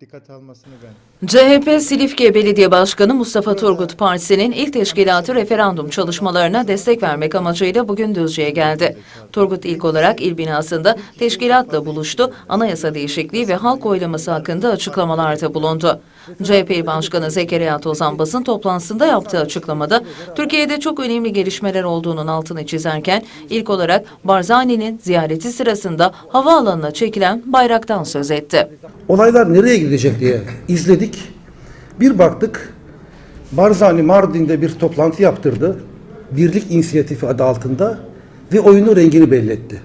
Dikkat almasını ben CHP Silifke Belediye Başkanı Mustafa Turgut Partisi'nin ilk teşkilatı referandum çalışmalarına destek vermek amacıyla bugün Düzce'ye geldi. Turgut ilk olarak il binasında teşkilatla buluştu, anayasa değişikliği ve halk oylaması hakkında açıklamalarda bulundu. CHP Başkanı Zekeriya Tozan basın toplantısında yaptığı açıklamada Türkiye'de çok önemli gelişmeler olduğunun altını çizerken ilk olarak Barzani'nin ziyareti sırasında havaalanına çekilen bayraktan söz etti. Olaylar nereye gidecek diye izledik. Bir baktık Barzani Mardin'de bir toplantı yaptırdı. Birlik inisiyatifi adı altında ve oyunun rengini belli etti.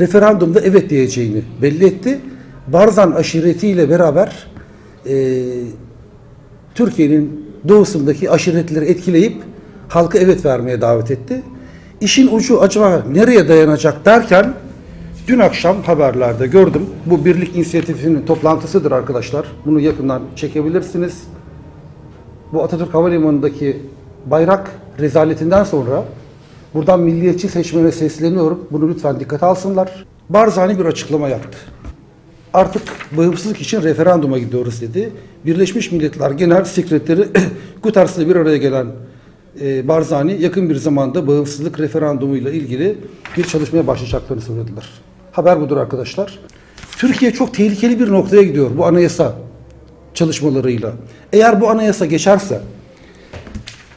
Referandumda evet diyeceğini belli etti. Barzan aşiretiyle beraber eee, Türkiye'nin doğusundaki aşiretleri etkileyip halka evet vermeye davet etti. İşin ucu acaba nereye dayanacak derken dün akşam haberlerde gördüm. Bu birlik inisiyatifinin toplantısıdır arkadaşlar. Bunu yakından çekebilirsiniz. Bu Atatürk Havalimanı'ndaki bayrak rezaletinden sonra buradan milliyetçi seçmene sesleniyorum. Bunu lütfen dikkate alsınlar. Barzani bir açıklama yaptı artık bağımsızlık için referanduma gidiyoruz dedi. Birleşmiş Milletler Genel Sekreteri Guterres'le bir araya gelen e, Barzani yakın bir zamanda bağımsızlık referandumuyla ilgili bir çalışmaya başlayacaklarını söylediler. Haber budur arkadaşlar. Türkiye çok tehlikeli bir noktaya gidiyor bu anayasa çalışmalarıyla. Eğer bu anayasa geçerse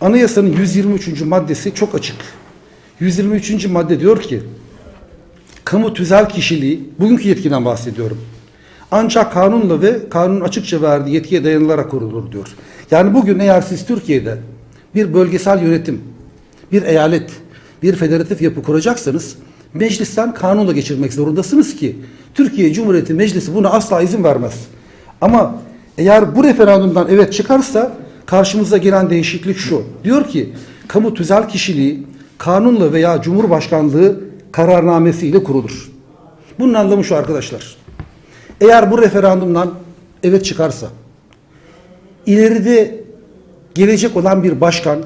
anayasanın 123. maddesi çok açık. 123. madde diyor ki kamu tüzel kişiliği, bugünkü yetkiden bahsediyorum. Ancak kanunla ve kanunun açıkça verdiği yetkiye dayanılarak kurulur diyor. Yani bugün eğer siz Türkiye'de bir bölgesel yönetim, bir eyalet, bir federatif yapı kuracaksanız meclisten kanunla geçirmek zorundasınız ki Türkiye Cumhuriyeti Meclisi buna asla izin vermez. Ama eğer bu referandumdan evet çıkarsa karşımıza gelen değişiklik şu. Diyor ki kamu tüzel kişiliği kanunla veya Cumhurbaşkanlığı kararnamesiyle kurulur. Bunun anlamı şu arkadaşlar. Eğer bu referandumdan evet çıkarsa ileride gelecek olan bir başkan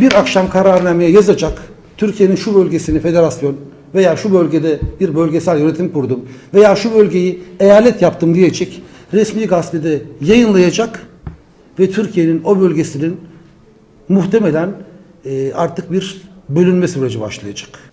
bir akşam kararnameye yazacak. Türkiye'nin şu bölgesini federasyon veya şu bölgede bir bölgesel yönetim kurdum veya şu bölgeyi eyalet yaptım diyecek. Resmi gazetede yayınlayacak ve Türkiye'nin o bölgesinin muhtemelen e, artık bir bölünme süreci başlayacak.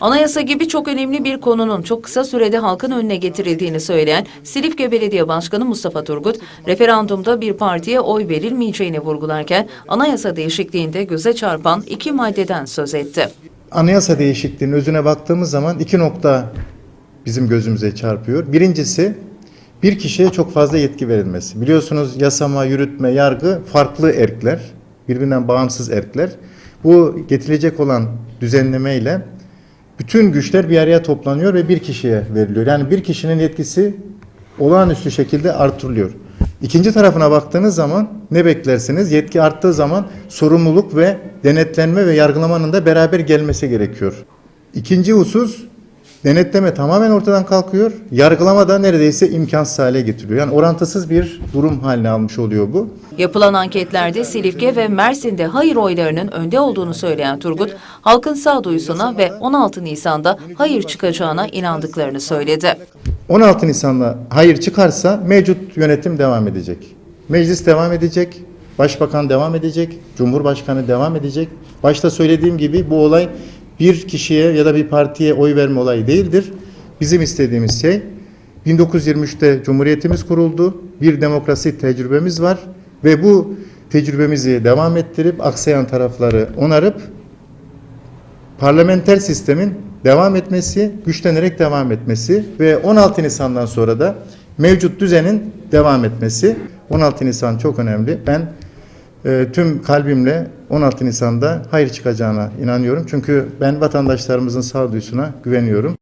Anayasa gibi çok önemli bir konunun çok kısa sürede halkın önüne getirildiğini söyleyen Silifke Belediye Başkanı Mustafa Turgut, referandumda bir partiye oy verilmeyeceğini vurgularken anayasa değişikliğinde göze çarpan iki maddeden söz etti. anayasa değişikliğinin özüne baktığımız zaman iki nokta bizim gözümüze çarpıyor. Birincisi bir kişiye çok fazla yetki verilmesi. Biliyorsunuz yasama, yürütme, yargı farklı erkler, birbirinden bağımsız erkler. Bu getirilecek olan düzenlemeyle bütün güçler bir araya toplanıyor ve bir kişiye veriliyor. Yani bir kişinin yetkisi olağanüstü şekilde artırılıyor. İkinci tarafına baktığınız zaman ne beklersiniz? Yetki arttığı zaman sorumluluk ve denetlenme ve yargılamanın da beraber gelmesi gerekiyor. İkinci husus denetleme tamamen ortadan kalkıyor. Yargılama da neredeyse imkansız hale getiriyor. Yani orantısız bir durum haline almış oluyor bu. Yapılan anketlerde Silifke ve Mersin'de hayır oylarının önde olduğunu söyleyen Turgut, halkın sağduyusuna ve 16 Nisan'da hayır çıkacağına inandıklarını söyledi. 16 Nisan'da hayır çıkarsa mevcut yönetim devam edecek. Meclis devam edecek, başbakan devam edecek, cumhurbaşkanı devam edecek. Başta söylediğim gibi bu olay bir kişiye ya da bir partiye oy verme olayı değildir. Bizim istediğimiz şey 1923'te Cumhuriyetimiz kuruldu. Bir demokrasi tecrübemiz var ve bu tecrübemizi devam ettirip aksayan tarafları onarıp parlamenter sistemin devam etmesi, güçlenerek devam etmesi ve 16 Nisan'dan sonra da mevcut düzenin devam etmesi. 16 Nisan çok önemli. Ben e, tüm kalbimle 16 Nisan'da hayır çıkacağına inanıyorum. Çünkü ben vatandaşlarımızın sağduyusuna güveniyorum.